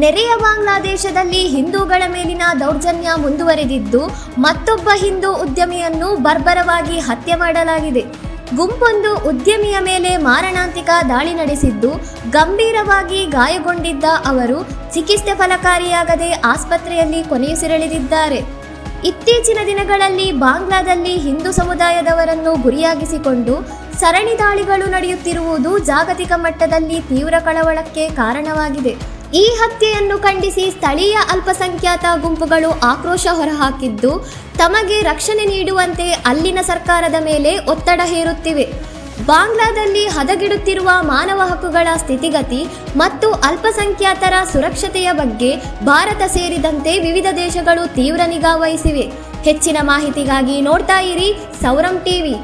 ನೆರೆಯ ಬಾಂಗ್ಲಾದೇಶದಲ್ಲಿ ಹಿಂದೂಗಳ ಮೇಲಿನ ದೌರ್ಜನ್ಯ ಮುಂದುವರೆದಿದ್ದು, ಮತ್ತೊಬ್ಬ ಹಿಂದೂ ಉದ್ಯಮಿಯನ್ನು ಬರ್ಬರವಾಗಿ ಹತ್ಯೆ ಮಾಡಲಾಗಿದೆ. ಗುಂಪೊಂದು ಉದ್ಯಮಿಯ ಮೇಲೆ ಮಾರಣಾಂತಿಕ ದಾಳಿ ನಡೆಸಿದ್ದು, ಗಂಭೀರವಾಗಿ ಗಾಯಗೊಂಡಿದ್ದ ಅವರು ಚಿಕಿತ್ಸೆ ಫಲಕಾರಿಯಾಗದೆ ಆಸ್ಪತ್ರೆಯಲ್ಲಿ ಕೊನೆಯುಸಿರೆಳೆದಿದ್ದಾರೆ. ಇತ್ತೀಚಿನ ದಿನಗಳಲ್ಲಿ ಬಾಂಗ್ಲಾದಲ್ಲಿ ಹಿಂದೂ ಸಮುದಾಯದವರನ್ನು ಗುರಿಯಾಗಿಸಿಕೊಂಡು ಸರಣಿ ದಾಳಿಗಳು ನಡೆಯುತ್ತಿರುವುದು ಜಾಗತಿಕ ಮಟ್ಟದಲ್ಲಿ ತೀವ್ರ ಕಳವಳಕ್ಕೆ ಕಾರಣವಾಗಿದೆ. ಈ ಹತ್ಯೆಯನ್ನು ಖಂಡಿಸಿ ಸ್ಥಳೀಯ ಅಲ್ಪಸಂಖ್ಯಾತ ಗುಂಪುಗಳು ಆಕ್ರೋಶ ಹೊರಹಾಕಿದ್ದು ತಮಗೆ ರಕ್ಷಣೆ ನೀಡುವಂತೆ ಅಲ್ಲಿನ ಸರ್ಕಾರದ ಮೇಲೆ ಒತ್ತಡ ಹೇರುತ್ತಿವೆ. ಬಾಂಗ್ಲಾದಲ್ಲಿ ಹದಗೆಡುತ್ತಿರುವ ಮಾನವ ಹಕ್ಕುಗಳ ಸ್ಥಿತಿಗತಿ ಮತ್ತು ಅಲ್ಪಸಂಖ್ಯಾತರ ಸುರಕ್ಷತೆಯ ಬಗ್ಗೆ ಭಾರತ ಸೇರಿದಂತೆ ವಿವಿಧ ದೇಶಗಳು ತೀವ್ರ ನಿಗಾ ವಹಿಸಿವೆ. ಹೆಚ್ಚಿನ ಮಾಹಿತಿಗಾಗಿ ನೋಡ್ತಾ ಇರಿ ಸೌರಂ ಟಿವಿ.